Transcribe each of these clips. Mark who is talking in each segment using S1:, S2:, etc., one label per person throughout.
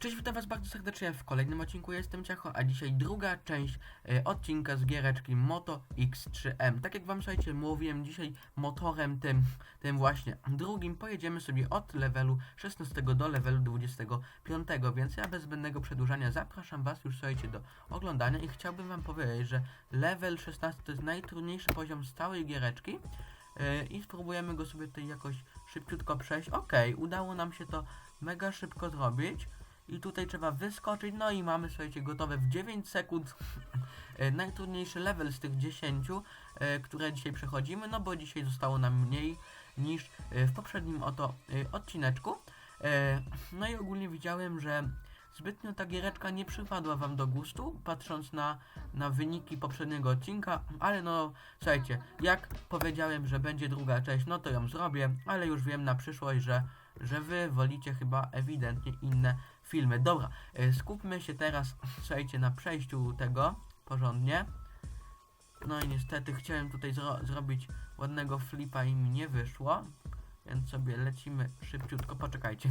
S1: Cześć, witam was bardzo serdecznie w kolejnym odcinku, jestem Ciacho, a dzisiaj druga część e, odcinka z giereczki Moto X3M. Tak jak wam słuchajcie, mówiłem dzisiaj motorem tym, tym właśnie drugim, pojedziemy sobie od levelu 16 do levelu 25, więc ja bez zbędnego przedłużania zapraszam was już słuchajcie do oglądania i chciałbym wam powiedzieć, że level 16 to jest najtrudniejszy poziom z całej giereczki. e, I spróbujemy go sobie tutaj jakoś szybciutko przejść. Okej, udało nam się to mega szybko zrobić. I tutaj trzeba wyskoczyć, no i mamy, słuchajcie, gotowe w 9 sekund e, najtrudniejszy level z tych 10, e, które dzisiaj przechodzimy, no bo dzisiaj zostało nam mniej niż e, w poprzednim oto odcineczku. No i ogólnie widziałem, że zbytnio ta giereczka nie przypadła wam do gustu, patrząc na, na wyniki poprzedniego odcinka, ale no, słuchajcie, jak powiedziałem, że będzie druga część, no to ją zrobię, ale już wiem na przyszłość, że, że wy wolicie chyba ewidentnie inne filmy. Dobra, e, skupmy się teraz, słuchajcie, na przejściu tego porządnie. No i niestety chciałem tutaj zro zrobić ładnego flipa i mi nie wyszło. Więc sobie lecimy szybciutko, poczekajcie.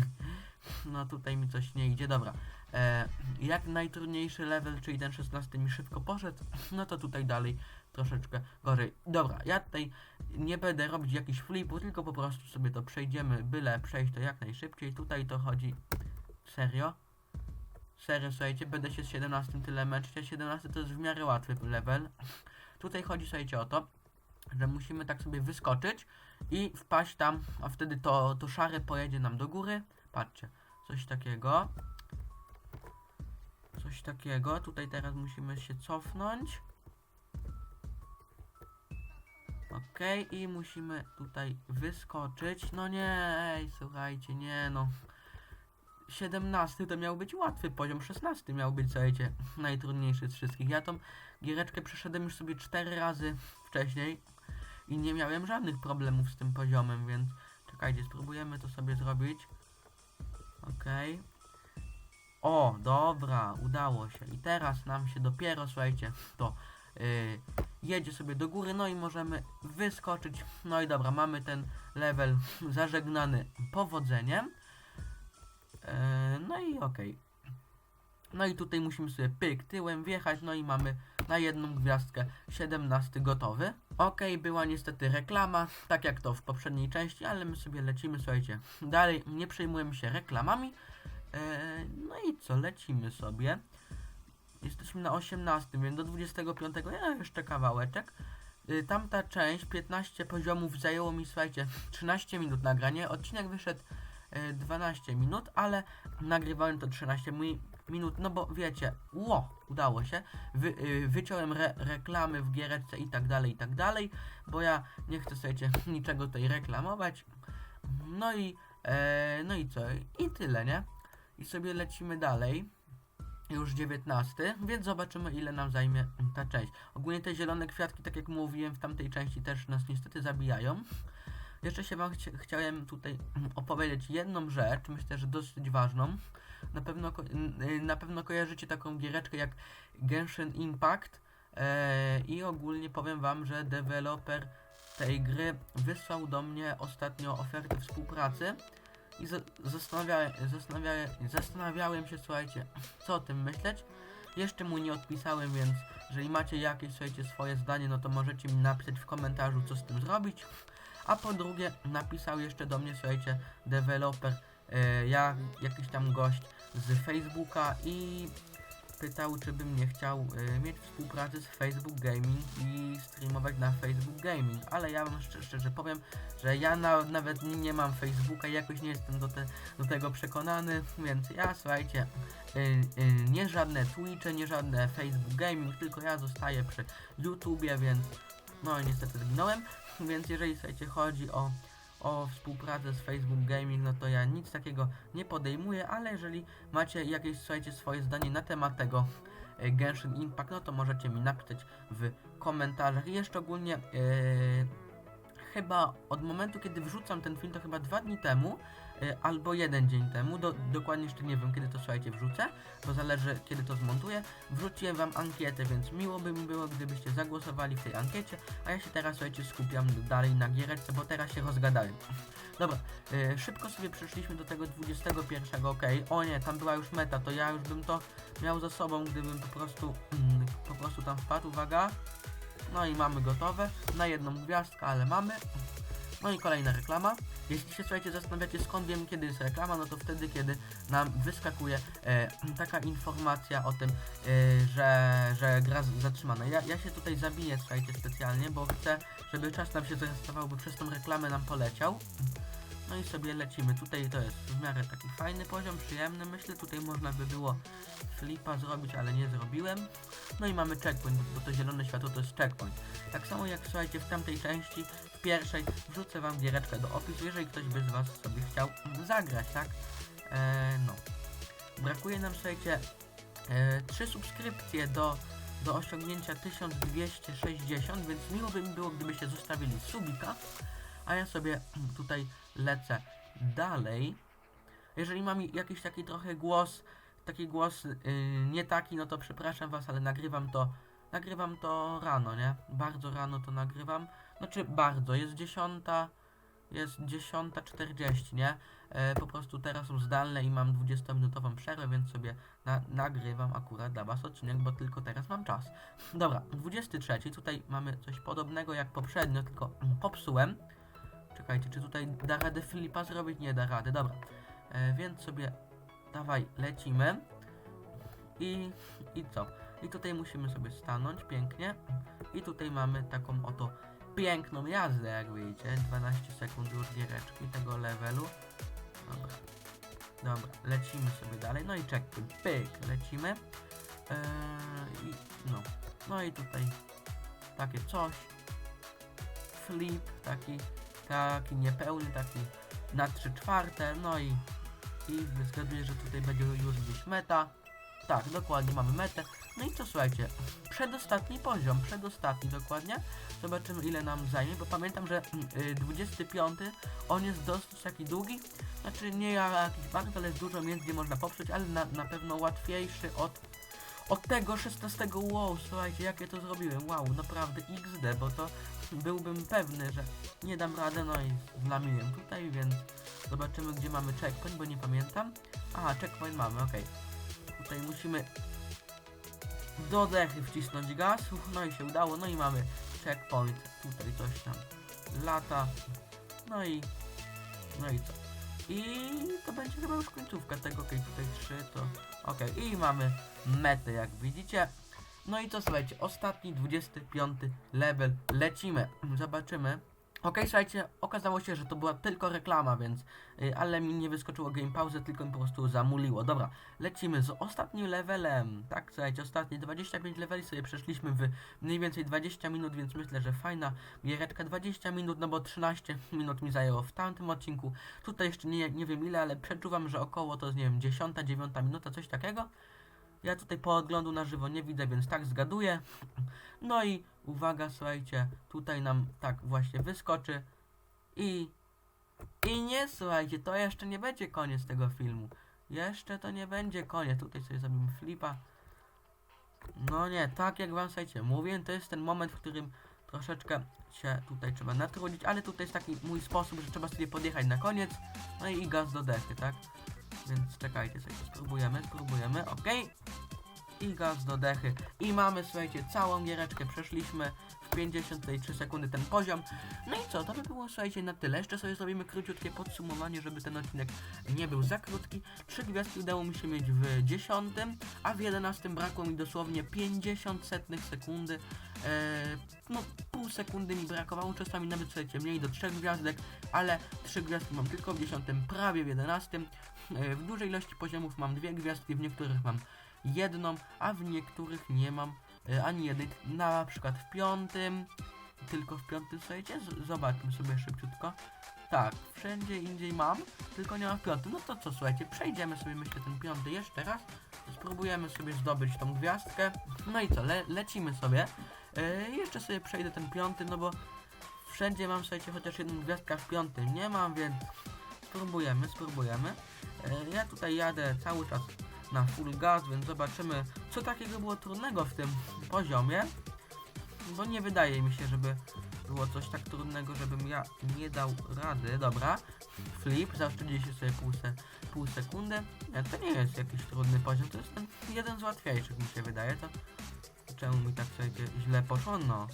S1: No tutaj mi coś nie idzie, dobra. E, jak najtrudniejszy level, czyli ten 16 mi szybko poszedł, no to tutaj dalej troszeczkę gorzej. Dobra, ja tutaj nie będę robić jakichś flipów, tylko po prostu sobie to przejdziemy, byle przejść to jak najszybciej. Tutaj to chodzi Serio? Serio, słuchajcie, będę się z 17 tyle męczyć, a 17 to jest w miarę łatwy level. Tutaj chodzi, słuchajcie, o to, że musimy tak sobie wyskoczyć i wpaść tam, a wtedy to, to szare pojedzie nam do góry. Patrzcie, coś takiego. Coś takiego. Tutaj teraz musimy się cofnąć. Okej, i musimy tutaj wyskoczyć. No nie, ej, słuchajcie, nie no. 17 to miał być łatwy poziom, 16 miał być, słuchajcie, najtrudniejszy z wszystkich. Ja tą giereczkę przeszedłem już sobie 4 razy wcześniej i nie miałem żadnych problemów z tym poziomem, więc czekajcie, spróbujemy to sobie zrobić. Okej. O, dobra, udało się. I teraz nam się dopiero, słuchajcie, to yy, jedzie sobie do góry, no i możemy wyskoczyć. No i dobra, mamy ten level zażegnany powodzeniem. Eee, no i okej. No i tutaj musimy sobie pyk tyłem wjechać, no i mamy na jedną gwiazdkę 17 gotowy. Okej, była niestety reklama, tak jak to w poprzedniej części, ale my sobie lecimy, słuchajcie, dalej nie przejmujemy się reklamami. Eee, no i co, lecimy sobie. Jesteśmy na 18, więc do 25 ja jeszcze kawałeczek. Y, Tamta część, 15 poziomów zajęło mi, słuchajcie, 13 minut nagranie. Odcinek wyszedł e, 12 minut, ale nagrywałem to 13 mi minut, no bo wiecie, ło, udało się, Wy, y, wyciąłem re reklamy w giereczce i tak dalej, i tak dalej, bo ja nie chcę, słuchajcie, niczego tutaj reklamować, no i, e, no i co, i tyle, nie? I sobie lecimy dalej, już 19, więc zobaczymy ile nam zajmie ta część. Ogólnie te zielone kwiatki, tak jak mówiłem, w tamtej części też nas niestety zabijają. Jeszcze się wam chci chciałem tutaj mm, opowiedzieć jedną rzecz, myślę, że dosyć ważną. Na pewno, y, na pewno kojarzycie taką giereczkę jak Genshin Impact eee, i ogólnie powiem wam, że deweloper tej gry wysłał do mnie ostatnio ofertę współpracy i za- zastanawiałem, zastanawiałem, zastanawiałem się, słuchajcie, co o tym myśleć. Jeszcze mu nie odpisałem, więc jeżeli macie jakieś, słuchajcie, swoje zdanie, no to możecie mi napisać w komentarzu, co z tym zrobić. A po drugie, napisał jeszcze do mnie, słuchajcie, deweloper, e, ja, jakiś tam gość z Facebooka i pytał, czy bym nie chciał e, mieć współpracy z Facebook Gaming i streamować na Facebook Gaming, ale ja wam szczerze, szczerze powiem, że ja na, nawet nie, mam Facebooka i jakoś nie jestem do, te, do tego przekonany, więc ja, słuchajcie, y, y, nie żadne Twitche, nie żadne Facebook Gaming, tylko ja zostaję przy YouTubie, więc no niestety zginąłem, więc jeżeli, słuchajcie, chodzi o o współpracę z Facebook Gaming, no to ja nic takiego nie podejmuję, ale jeżeli macie jakieś, słuchajcie, swoje zdanie na temat tego e, Genshin Impact, no to możecie mi napisać w komentarzach. I jeszcze ogólnie e, chyba od momentu, kiedy wrzucam ten film, to chyba dwa dni temu, albo jeden dzień temu, do, dokładnie jeszcze nie wiem kiedy to słuchajcie wrzucę, bo zależy kiedy to zmontuję. Wrzuciłem wam ankietę, więc miło by mi było, gdybyście zagłosowali w tej ankiecie, a ja się teraz słuchajcie skupiam dalej na giereczce, bo teraz się rozgadałem. Dobra, y, szybko sobie przeszliśmy do tego 21, ok. O nie, tam była już meta, to ja już bym to miał za sobą, gdybym po prostu, mm, po prostu tam wpadł, uwaga. No i mamy gotowe, na jedną gwiazdkę, ale mamy. No i kolejna reklama. Jeśli się słuchajcie zastanawiacie skąd wiem kiedy jest reklama, no to wtedy kiedy nam wyskakuje e, taka informacja o tym, e, że, że gra zatrzymana. Ja, ja się tutaj zabiję słuchajcie specjalnie, bo chcę, żeby czas nam się zrestował, bo przez tą reklamę nam poleciał. No i sobie lecimy. Tutaj to jest w miarę taki fajny poziom, przyjemny. Myślę, tutaj można by było flipa zrobić, ale nie zrobiłem. No i mamy checkpoint, bo to zielone światło to jest checkpoint. Tak samo jak słuchajcie w tamtej części, pierwszej, wrzucę wam giereczkę do opisu, jeżeli ktoś by z was sobie chciał zagrać, tak? Eee, no. Brakuje nam, słuchajcie, e, trzy subskrypcje do, do osiągnięcia 1260, więc miło by mi było, gdybyście zostawili subika, a ja sobie tutaj lecę dalej. Jeżeli mam jakiś taki trochę głos, taki głos yy, nie taki, no to przepraszam was, ale nagrywam to, nagrywam to rano, nie? Bardzo rano to nagrywam. Znaczy bardzo, jest dziesiąta, jest dziesiąta czterdzieści, nie? E, po prostu teraz są zdalne i mam 20-minutową przerwę, więc sobie na, nagrywam akurat dla was odcinek, bo tylko teraz mam czas. Dobra, 23, tutaj mamy coś podobnego jak poprzednio, tylko popsułem. Czekajcie, czy tutaj da radę Filipa zrobić? Nie da rady, dobra. E, więc sobie, dawaj, lecimy. I, I co? I tutaj musimy sobie stanąć pięknie. I tutaj mamy taką oto piękną jazdę, jak widzicie. 12 sekund już giereczki tego levelu. Dobra. Dobra, lecimy sobie dalej. No i checkpoint, pyk, lecimy. Eee, I no. No i tutaj takie coś. Flip, taki, taki niepełny, taki na 3 czwarte. No i, i zgaduję, że tutaj będzie już gdzieś meta. Tak, dokładnie mamy metę. No i co słuchajcie, przedostatni poziom, przedostatni dokładnie. Zobaczymy ile nam zajmie, bo pamiętam, że y, 25 on jest dosyć taki długi. Znaczy nie jakiś bardzo, ale jest dużo miejsc, gdzie można poprzeć, ale na, na pewno łatwiejszy od, od tego 16. Wow, słuchajcie, jak ja to zrobiłem. Wow, naprawdę XD, bo to byłbym pewny, że nie dam rady, no i zlamiłem tutaj, więc zobaczymy gdzie mamy checkpoint, bo nie pamiętam. Aha, checkpoint mamy, okej. Tutaj musimy do dechy wcisnąć gaz, no i się udało, no i mamy checkpoint, tutaj coś tam lata, no i, no i co? I to będzie chyba już końcówka tego, okej, tutaj 3 to, okej, i mamy metę, jak widzicie. No i co, słuchajcie, ostatni, 25 level, lecimy, zobaczymy. Okej, słuchajcie, okazało się, że to była tylko reklama, więc, y, ale mi nie wyskoczyło game pause, tylko mi po prostu zamuliło. Dobra, lecimy z ostatnim levelem. Tak, słuchajcie, ostatnie 25 leveli sobie przeszliśmy w mniej więcej 20 minut, więc myślę, że fajna giereczka. 20 minut, no bo 13 minut mi zajęło w tamtym odcinku. Tutaj jeszcze nie, nie wiem ile, ale przeczuwam, że około to jest, nie wiem, 10, 9 minuta, coś takiego. Ja tutaj po oglądu na żywo nie widzę, więc tak zgaduję. No i uwaga, słuchajcie, tutaj nam tak właśnie wyskoczy i i nie, słuchajcie, to jeszcze nie będzie koniec tego filmu. Jeszcze to nie będzie koniec. Tutaj sobie zrobimy flipa. No nie, tak jak wam słuchajcie, mówię, to jest ten moment, w którym troszeczkę się tutaj trzeba natrudzić, ale tutaj jest taki mój sposób, że trzeba sobie podjechać na koniec, no i gaz do dechy, tak? Więc czekajcie sobie, spróbujemy, spróbujemy, ok. I gaz do dechy. I mamy, słuchajcie, całą giereczkę przeszliśmy w 53 sekundy ten poziom. No i co, to by było, słuchajcie, na tyle. Jeszcze sobie zrobimy króciutkie podsumowanie, żeby ten odcinek nie był za krótki. Trzy gwiazdki udało mi się mieć w 10, a w 11 brakło mi dosłownie 50 setnych sekundy. Eee, no, pół sekundy mi brakowało, czasami nawet, słuchajcie, mniej do trzech gwiazdek, ale trzy gwiazdki mam tylko w 10, prawie w 11. Eee, w dużej ilości poziomów mam dwie gwiazdki, w niektórych mam jedną, a w niektórych nie mam e, ani jednej. Na przykład w piątym, tylko w piątym, słuchajcie, zobaczmy sobie szybciutko. Tak, wszędzie indziej mam, tylko nie mam w piątym. No to co, słuchajcie, przejdziemy sobie, myślę, ten piąty jeszcze raz. Spróbujemy sobie zdobyć tą gwiazdkę. No i co, le lecimy sobie. E, jeszcze sobie przejdę ten piąty, no bo wszędzie mam, słuchajcie, chociaż jedną gwiazdkę, w piątym nie mam, więc spróbujemy, spróbujemy. E, ja tutaj jadę cały czas na full gas, więc zobaczymy, co takiego było trudnego w tym poziomie. Bo nie wydaje mi się, żeby było coś tak trudnego, żebym ja nie dał rady. Dobra, flip, zaoszczędziliście sobie pół, se, pół sekundy. To nie jest jakiś trudny poziom, to jest ten jeden z łatwiejszych mi się wydaje, to czemu mi tak sobie źle poszło? No,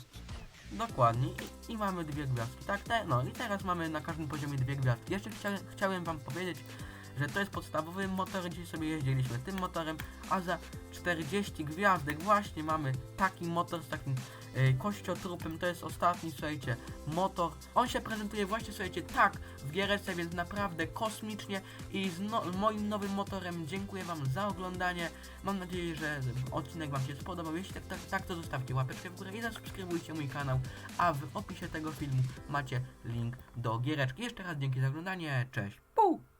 S1: dokładnie I, i mamy dwie gwiazdki, tak? Te, no i teraz mamy na każdym poziomie dwie gwiazdki. Jeszcze chcia, chciałem wam powiedzieć, że to jest podstawowy motor, dzisiaj sobie jeździliśmy tym motorem, a za 40 gwiazdek właśnie mamy taki motor z takim e, kościotrupem, to jest ostatni, słuchajcie, motor. On się prezentuje właśnie, słuchajcie, tak w gierece, więc naprawdę kosmicznie i z no, moim nowym motorem dziękuję wam za oglądanie. Mam nadzieję, że odcinek wam się spodobał. Jeśli tak, tak, tak to zostawcie łapeczkę w górę i zasubskrybujcie mój kanał, a w opisie tego filmu macie link do giereczki. Jeszcze raz dzięki za oglądanie, cześć!